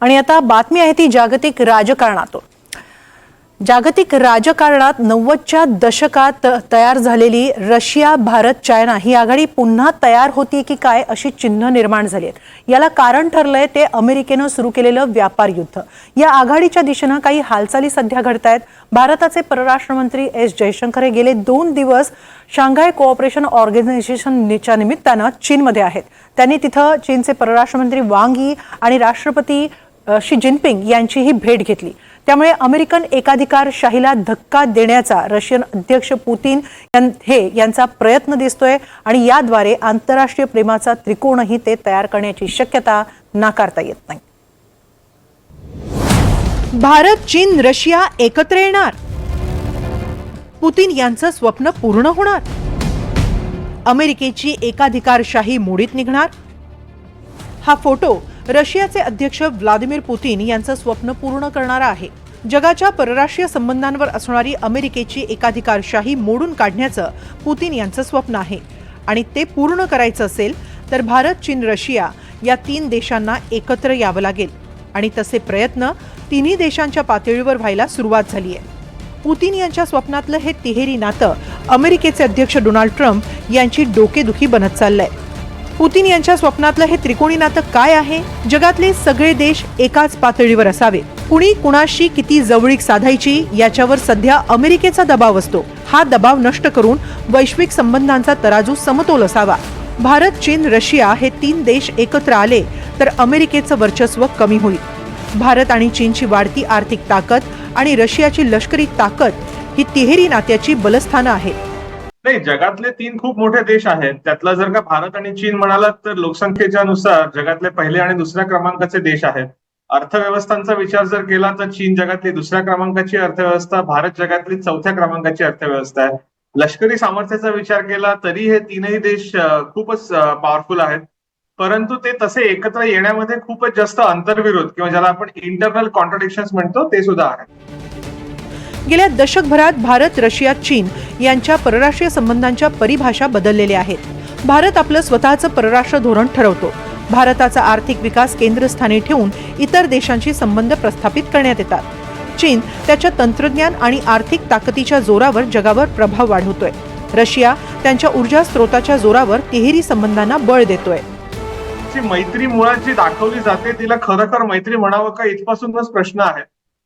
आणि आता बातमी आहे ती जागतिक राजकारणातून. जागतिक राजकारणात नव्वदच्या दशकात तयार झालेली रशिया भारत चायना ही आघाडी पुन्हा तयार होती की काय अशी चिन्ह निर्माण झाली आहेत याला कारण ठरलंय ते अमेरिकेनं सुरू केलेलं व्यापार युद्ध. या आघाडीच्या दिशेनं काही हालचाली सध्या घडत आहेत भारताचे परराष्ट्र मंत्री एस जयशंकर हे गेले दोन दिवस शांघाय कोऑपरेशन ऑर्गनायझेशनच्या निमित्तानं चीनमध्ये आहेत. त्यांनी तिथं चीनचे परराष्ट्र मंत्री वांग आणि राष्ट्रपती शी जिनपिंग यांचीही भेट घेतली. त्यामुळे अमेरिकन एकाधिकारशाहीला धक्का देण्याचा रशियन अध्यक्ष पुतीन यां- हे यांचा प्रयत्न दिसतोय आणि याद्वारे आंतरराष्ट्रीय प्रेमाचा त्रिकोणही ते तयार करण्याची शक्यता नाकारता येत नाही. भारत चीन रशिया एकत्र येणार. पुतीन यांचं स्वप्न पूर्ण होणार. अमेरिकेची एकाधिकारशाही मोडीत निघणार. हा फोटो रशियाचे अध्यक्ष व्लादिमीर पुतीन यांचं स्वप्न पूर्ण करणारा आहे. जगाच्या परराष्ट्रीय संबंधांवर असणारी अमेरिकेची एकाधिकारशाही मोडून काढण्याचं पुतीन यांचं स्वप्न आहे. आणि ते पूर्ण करायचं असेल तर भारत चीन रशिया या तीन देशांना एकत्र यावं लागेल. आणि तसे प्रयत्न तिन्ही देशांच्या पातळीवर व्हायला सुरुवात झाली आहे. पुतीन यांच्या स्वप्नातलं हे तिहेरी नातं अमेरिकेचे अध्यक्ष डोनाल्ड ट्रम्प यांची डोकेदुखी बनत चाललंय. पुतीन यांच्या स्वप्नातलं हे त्रिकोणी नातं काय आहे? जगातले सगळे देश एकाच पातळीवर असावे कुणी कुणाशी किती जवळीक साधायची याच्यावर सध्या अमेरिकेचा दबाव असतो. हा दबाव नष्ट करून वैश्विक संबंधांचा तराजू समतोल असावा. भारत चीन रशिया हे तीन देश एकत्र आले तर अमेरिकेचं वर्चस्व कमी होईल. भारत आणि चीनची वाढती आर्थिक ताकद आणि रशियाची लष्करी ताकद ही तिहेरी नात्याची बलस्थानं आहेत. नाही जगातले तीन खूप मोठे देश आहेत. त्यातला जर का भारत आणि चीन म्हणालात तर लोकसंख्येच्या नुसार जगातले पहिले आणि दुसऱ्या क्रमांकाचे देश आहेत. अर्थव्यवस्थांचा विचार जर केला तर चीन जगातली दुसऱ्या क्रमांकाची अर्थव्यवस्था भारत जगातली चौथ्या क्रमांकाची अर्थव्यवस्था आहे. लष्करी सामर्थ्याचा विचार केला तरी हे तीनही देश खूपच पॉवरफुल आहेत. परंतु ते तसे एकत्र येण्यामध्ये खूपच जास्त अंतर्विरोध किंवा ज्याला आपण इंटरनल कॉन्ट्रडिक्शन म्हणतो ते सुद्धा आहे गेल्या दशकभरात भारत रशिया चीन यांच्या परराष्ट्रीय संबंधांच्या परिभाषा बदललेल्या आहेत. भारत आपलं स्वतःचं परराष्ट्र धोरण ठरवतो. भारताचा आर्थिक विकास केंद्रस्थानी ठेवून इतर देशांशी संबंध प्रस्थापित करण्यात येतात. चीन त्याच्या तंत्रज्ञान आणि आर्थिक ताकदीच्या जोरावर जगावर प्रभाव वाढवतोय. रशिया त्यांच्या ऊर्जा स्रोताच्या जोरावर तिहेरी संबंधांना बळ देतोय. मैत्री मुळात जी दाखवली जाते तिला खरोखर मैत्री म्हणावं का इथपासूनच प्रश्न आहे.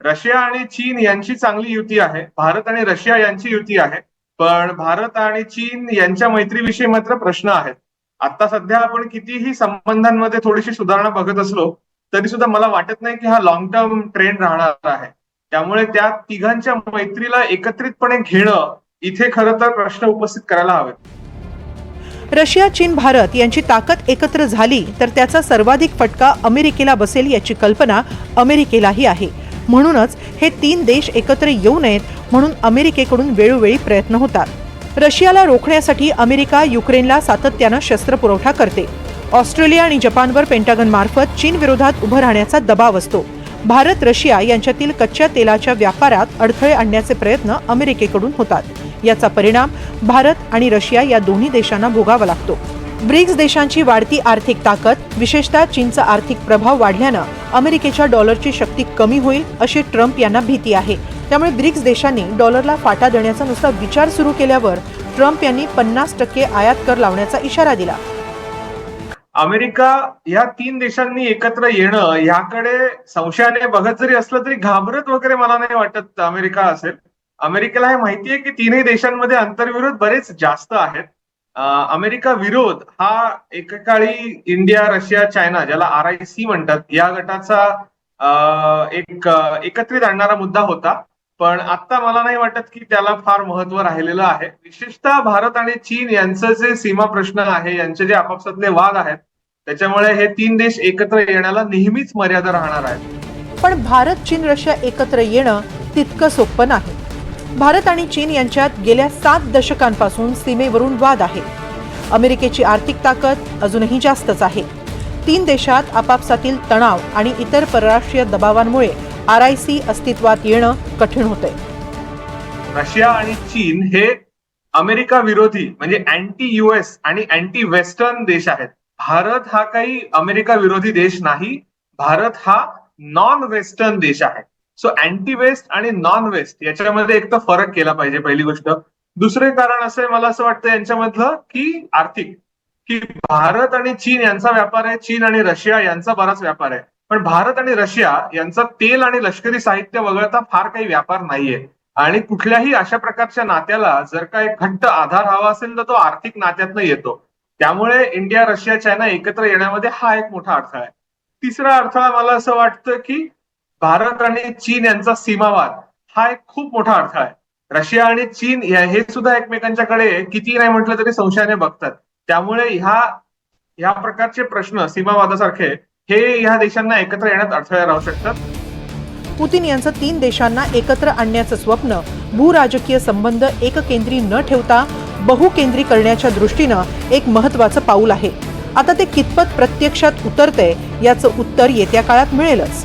रशिया आणि चीन यांची चांगली युती आहे. भारत आणि रशिया यांची युती आहे. पण भारत आणि चीन यांच्या मैत्रीविषयी मात्र प्रश्न आहेत. आता सध्या आपण कितीही संबंधांमध्ये थोडीशी सुधारणा बघत असलो तरी सुद्धा मला वाटत नाही की हा लॉंग टर्म ट्रेंड राहणार आहे. त्यामुळे त्या तिघांच्या मैत्रीला एकत्रितपणे घेणं इथे खरं तर प्रश्न उपस्थित करायला हवेत. रशिया चीन भारत यांची ताकद एकत्र झाली तर त्याचा सर्वाधिक फटका अमेरिकेला बसेल याची कल्पना अमेरिकेलाही आहे. म्हणूनच हे तीन देश एकत्र येऊ नयेत म्हणून अमेरिकेकडून वेळोवेळी प्रयत्न होतात. रशियाला रोखण्यासाठी अमेरिका युक्रेनला सातत्यानं शस्त्रपुरवठा करते. ऑस्ट्रेलिया आणि जपानवर पेंटागन मार्फत चीन विरोधात उभं राहण्याचा दबाव असतो. भारत रशिया यांच्यातील कच्च्या तेलाच्या व्यापारात अडथळे आणण्याचे प्रयत्न अमेरिकेकडून होतात. याचा परिणाम भारत आणि रशिया या दोन्ही देशांना भोगावा लागतो. ब्रिक्स देशांची वाढती आर्थिक ताकद विशेषतः चीनचा आर्थिक प्रभाव वाढल्यानं अमेरिकेच्या डॉलरची शक्ती कमी होईल अशी ट्रम्प यांना भीती आहे. त्यामुळे ब्रिक्स देशांनी डॉलरला फाटा देण्याचा नुसता विचार सुरू केल्यावर ट्रम्प यांनी पन्नास टक्के आयात कर लावण्याचा इशारा दिला. अमेरिका या तीन देशांनी एकत्र येणं याकडे संशयाने बघत जरी असलं तरी घाबरत वगैरे मला नाही वाटत अमेरिका असेल. अमेरिकेला हे माहितीये की तीनही देशांमध्ये अंतर्विरोध बरेच जास्त आहेत. अमेरिका विरोध हा एकेकाळी इंडिया रशिया चायना ज्याला आर आय सी म्हणतात या गटाचा एक एकत्रित आणणारा मुद्दा होता. पण आता मला नाही वाटत की त्याला फार महत्त्व राहिलेलं आहे. विशेषतः भारत आणि चीन यांचं जे सीमा प्रश्न आहे यांचे जे आपापसातले वाद आहेत त्याच्यामुळे हे तीन देश एकत्र येण्याला नेहमीच मर्यादा राहणार आहे पण भारत चीन रशिया एकत्र येणं तितकं सोपं नाही. भारत आणि चीन यांच्यात गेल्या सात दशकांपासून सीमेवरून वाद आहे. अमेरिकेची आर्थिक ताकद अजूनही जास्तच आहे. तीन देशात आपापसातील तणाव आणि इतर परराष्ट्रीय दबावांमुळे आर आय सी अस्तित्वात येणं कठीण होतंय. रशिया आणि चीन हे अमेरिका विरोधी म्हणजे अँटी युएस आणि अँटी वेस्टर्न देश आहेत. भारत हा काही अमेरिका विरोधी देश नाही. भारत हा नॉन वेस्टर्न देश आहे. सो अँटी वेस्ट आणि नॉन वेस्ट याच्यामध्ये एक तर फरक केला पाहिजे पहिली गोष्ट. दुसरे कारण असं आहे मला असं वाटतं यांच्यामधलं की आर्थिक की भारत आणि चीन यांचा व्यापार आहे चीन आणि रशिया यांचा बराच व्यापार आहे. पण भारत आणि रशिया यांचा तेल आणि लष्करी साहित्य वगळता फार काही व्यापार नाहीये. आणि कुठल्याही अशा प्रकारच्या नात्याला जर का एक घट्ट आधार हवा असेल तर तो आर्थिक नात्यातनं येतो. त्यामुळे इंडिया रशिया चायना एकत्र येण्यामध्ये हा एक मोठा अडथळा आहे. तिसरा अडथळा मला असं वाटतं की भारत आणि चीन यांचा सीमावाद हा एक खूप मोठा अडथळा आहे. रशिया आणि चीन हे सुद्धा एकमेकांच्याकडे किती नाही म्हटलं तरी संशयाने बघतात. त्यामुळे ह्या ह्या प्रकारचे प्रश्न सीमावादासारखे हे ह्या देशांना एकत्र येण्यात अडथळे राहू शकतात. पुतीन यांचं तीन देशांना एकत्र आणण्याचं स्वप्न भूराजकीय संबंध एककेंद्री न ठेवता बहुकेंद्री करण्याच्या दृष्टीनं एक महत्वाचं पाऊल आहे. आता ते कितपत प्रत्यक्षात उतरते याचं उत्तर येत्या काळात मिळेलच.